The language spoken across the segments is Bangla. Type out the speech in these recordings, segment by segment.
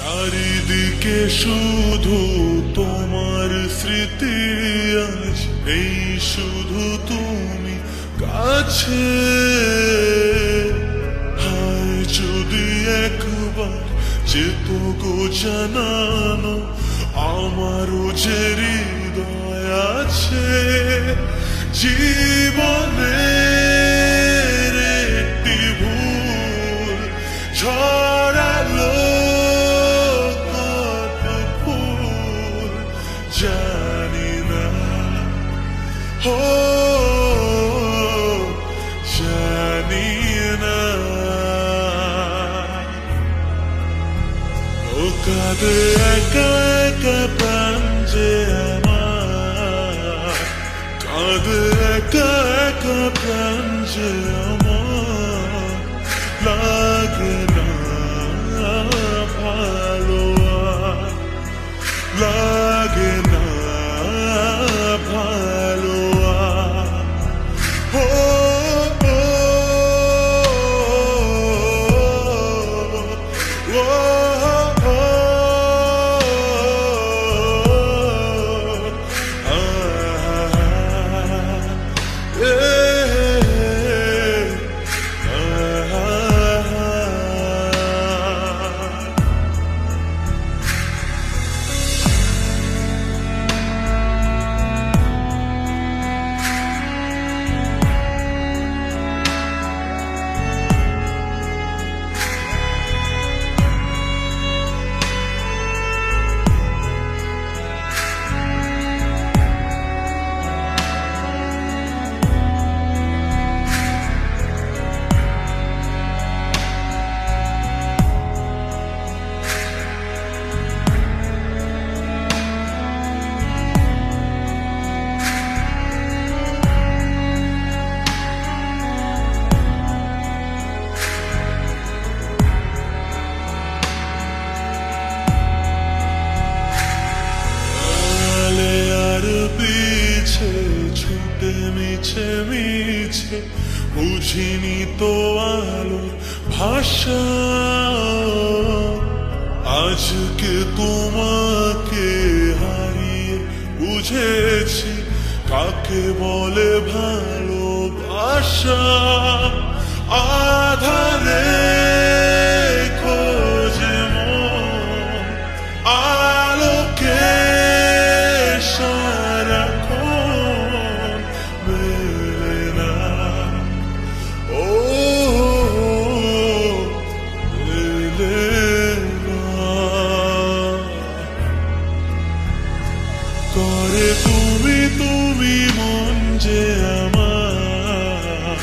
চারিদিকে শুধু তোমার স্মৃতি আজ এই শুধু তুমি কাছে হায় যদি একবার যেত গো জানানো আমারও যে হৃদয় আছে জীবনের একা একা প্রাণ যে আমার কাঁদে একা একা প্রাণ যে আমার মিছে বুঝিনি তো আলো ভাষা। আজকে তোমাকে হারিয়ে বুঝেছি কাকে বলে ভালোবাসা? আধারে তুমি তুমি মন যে আমার।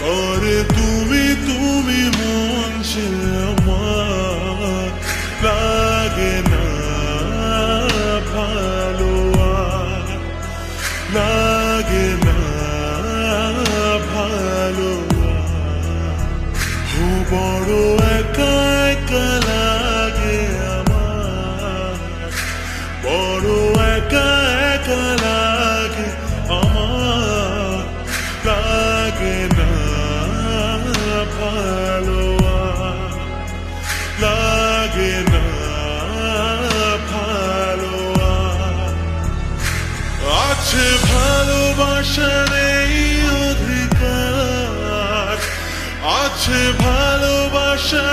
করে তুমি তুমি মন যে আমার। লাগে না ভালো লাগে না ভালো বড় আছে ভালোবাসার এই অধিকার আছে ভালোবাসা